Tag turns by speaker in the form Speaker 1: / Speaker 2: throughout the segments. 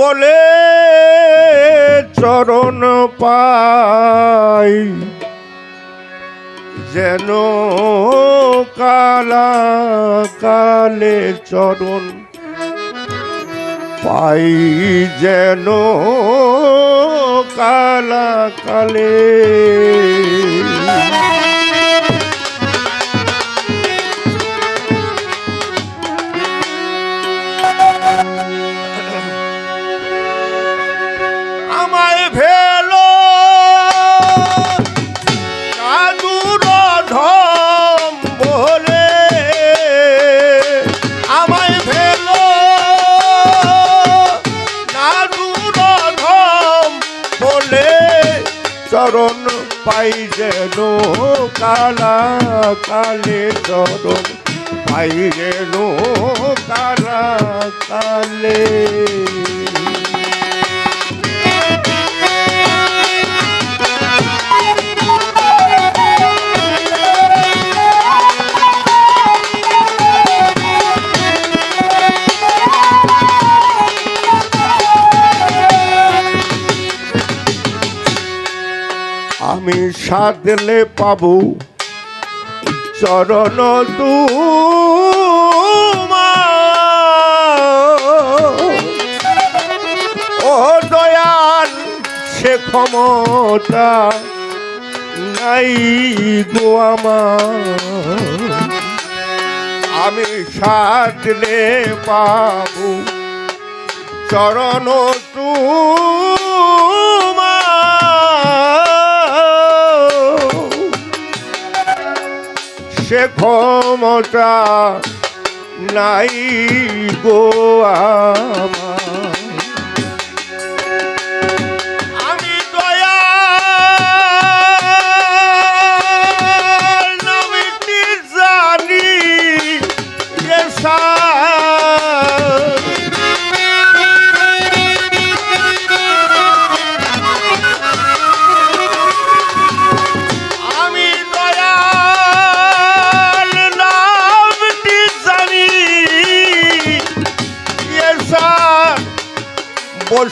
Speaker 1: বলে চরণ পাই। যেন কালা কালে চরণ পাই। যেন কালা কালে চরণ পাই যেন কালা কালে চরণ পাই যেন কালা কালে। সাধলে পাবো। চরণ তু ও দয়াল, সে ক্ষমতা নাই গো আমার। আমি সাধলে পাবো। চরণ সে ক্ষমতা নাই গো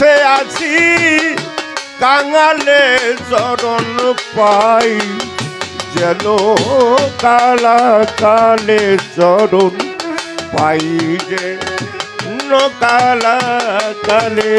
Speaker 1: বসে আছি কাঙালে চরণ পাই যেন কালা কালে চরণ পাই যে কালা কালে।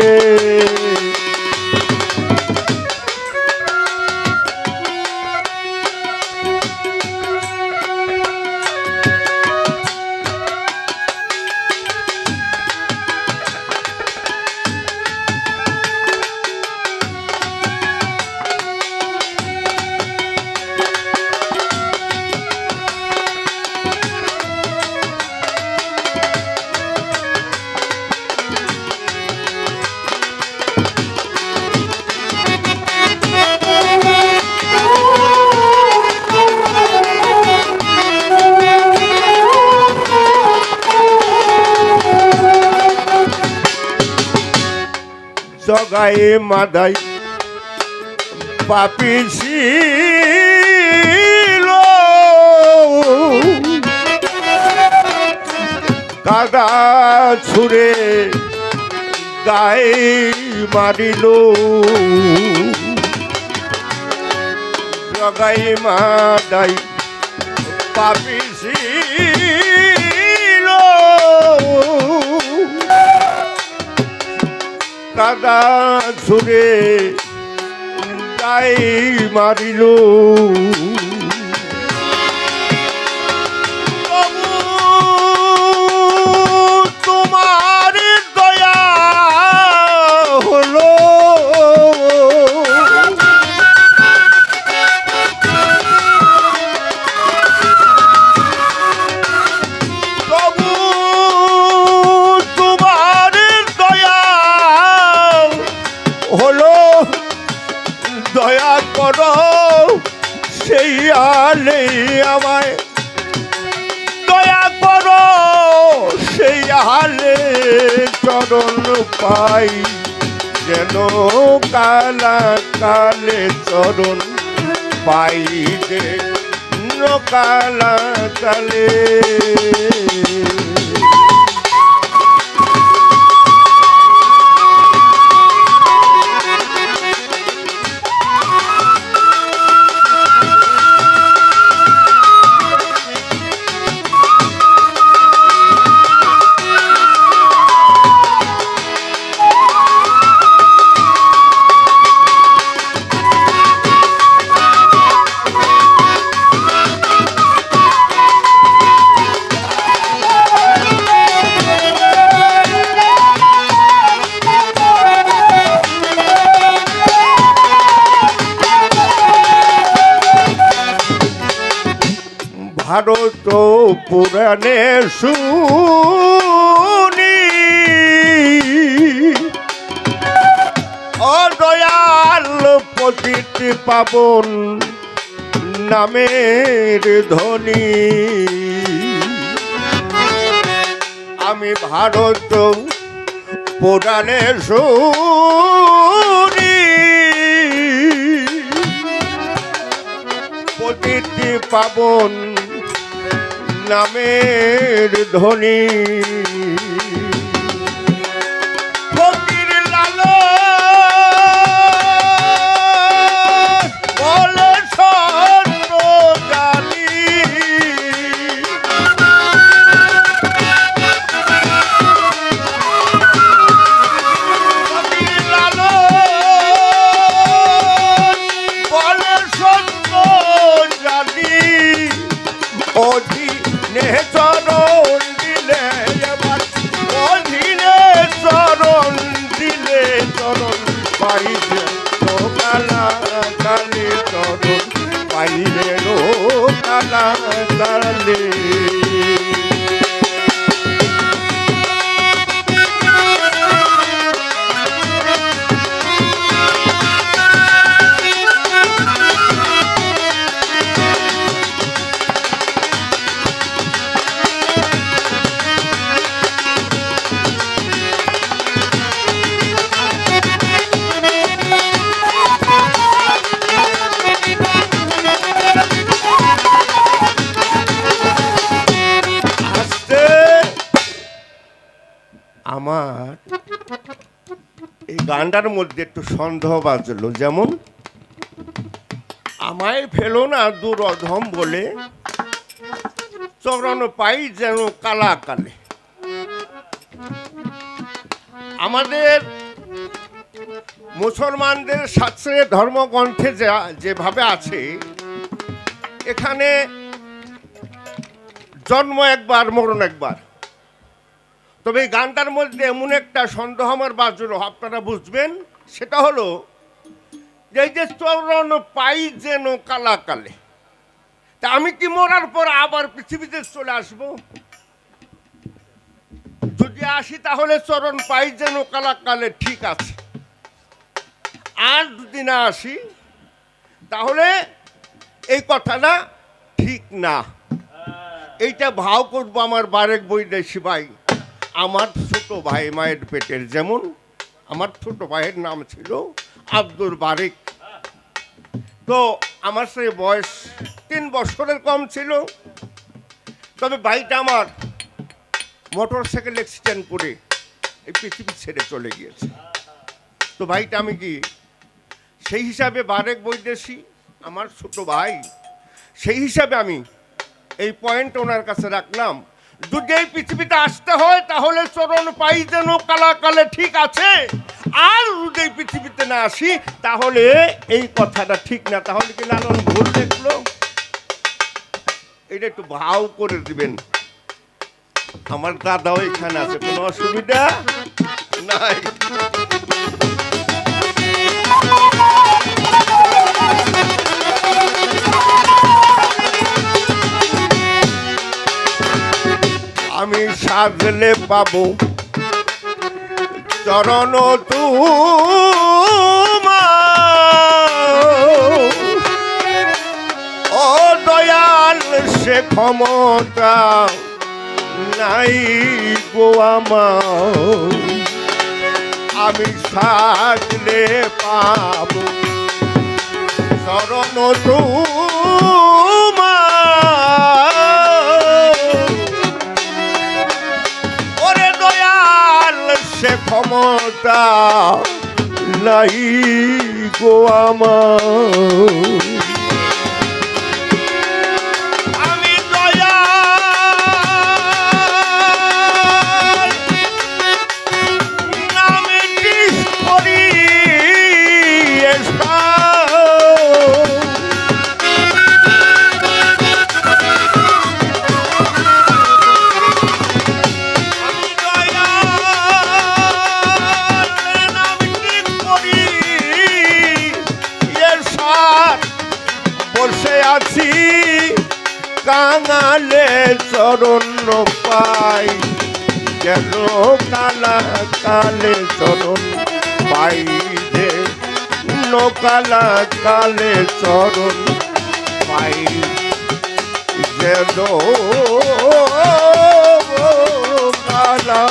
Speaker 1: জগাই মাদাই। পাপি ছিল। কাদা ছুড়ে গায়ে মারিল। জগাই মাদাই পাপি ছিল। কাদা ছুড়ে গাই মারিল প্রভু, আলে আমায়। দয়া করো সেই হালে চরণ পাই। যেন কালা কালে চরণ পাই যে কালা কালে। ভারত পুরাণে শুনি। অদয়াল প্রকৃতি পাবন নামের ধ্বনি। আমি ভারত পুরাণে শুনি। প্রকৃতি পাবন নামের ধ্বনি। কালা কালে গানটার মধ্যে একটু সন্দেহ বাজলো যেমন, আমায় ফেলো না দূর অধম বলে, চরণ পাই যেন কালা কালে। আমাদের মুসলমানদের শাস্ত্রে ধর্মগ্রন্থে যা- যেভাবে আছে, এখানে জন্ম একবার, মরণ একবার। তবে এই গানটার মধ্যে এমন একটা সন্দেহ আমার বাজলো আপনারা বুঝবেন? সেটা হলো, যে যে চরণ পাই যেন কালা কালে তা আমি কি মরার পর আবার পৃথিবীতে চলে আসব? যদি আসি তাহলে চরণ পাই যেন কালা কালে ঠিক আছে। আর যদি না আসি, তাহলে এই কথাটা ঠিক না। এইটা ভাও করব আমার বারেক বৈদেশি ভাই। আমার ছোট ভাই মায়ের পেটের যেমন, আমার ছোট ভাইয়ের নাম ছিল আব্দুল বারেক। তো আমার সে বয়স তিন বছরের কম ছিল। তবে ভাইটা আমার মোটর সাইকেল অ্যাক্সিডেন্ট করে এই পৃথিবী ছেড়ে চলে গিয়েছে। তো ভাইটা আমি কি সেই হিসাবে বারেক বৈদেশি? আমার ছোট ভাই সেই হিসাবে আমি এই পয়েন্ট ওনার কাছে রাখলাম। যদি পৃথিবীতে আসতে হয়, তাহলে চরণ পাই যেন, কালাকালে ঠিক আছে। আর যদি পৃথিবীতে না আসি, তাহলে এই কথাটা ঠিক না। তাহলে কি লালন ভুল দেখল? এটা একটু ভাও করে দিবেন। আমার দাদাও এখানে আছে, কোনো অসুবিধা? নাই। আমি সাজলে পাবো। চরণ তু ও দয়াল সে ক্ষমতা নাই গো আমি সাজলে পাবো। চরণ ওরে ক্ষমতা নাই গো আমার। চরণ পাই। যেন কালা কালে চরণ পাই যে কালা কালে চরণ পাই। যেন কালা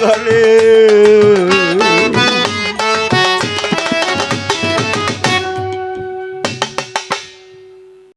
Speaker 1: কালে